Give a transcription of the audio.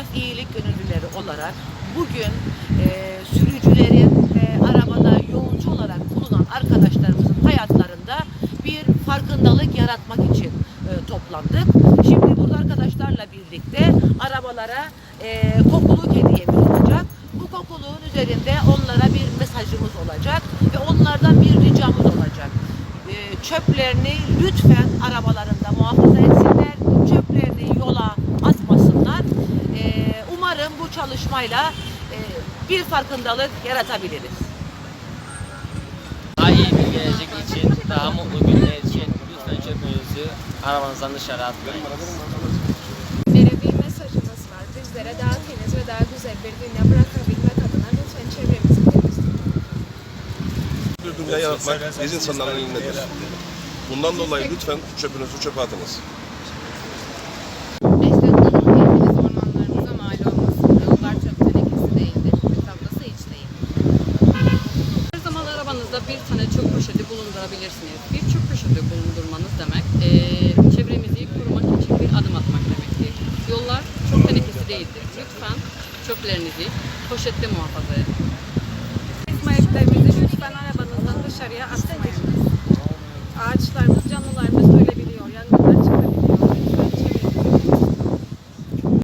taraf iyilik gönüllüleri olarak bugün e, sürücülerin ve arabada yolcu olarak bulunan arkadaşlarımızın hayatlarında bir farkındalık yaratmak için e, toplandık. Şimdi burada arkadaşlarla birlikte arabalara e, kokuluk hediyemiz olacak. Bu kokuluğun üzerinde onlara bir mesajımız olacak ve onlardan bir ricamız olacak. E, çöplerini lütfen arabalarında muhafaza etsinler. Çöplerini yola atmasınlar. E, umarım bu çalışmayla e, bir farkındalık yaratabiliriz. Daha iyi bir gelecek için, daha mutlu günler için lütfen çöpünüzü arabanızdan dışarı atmayın. Bir mesajımız var. Bizlere daha temiz ve daha güzel bir dünya bırakabilmek adına lütfen çevremizi temiz tutun. Bir dünya yaratmak biz insanların elindedir. Bundan dolayı lütfen çöpünüzü çöpe atınız. Bir tane çöp poşeti bulundurabilirsiniz. Bir çöp poşeti bulundurmanız demek, eee çevremizi korumak için bir adım atmak demektir. Yollar çöp tenekesi değildir. Lütfen çöplerinizi poşette muhafaza edin. İsmaillerimizi lütfen arabanızdan dışarıya atmayın. Ağaçlarımız, canlılarımız böyle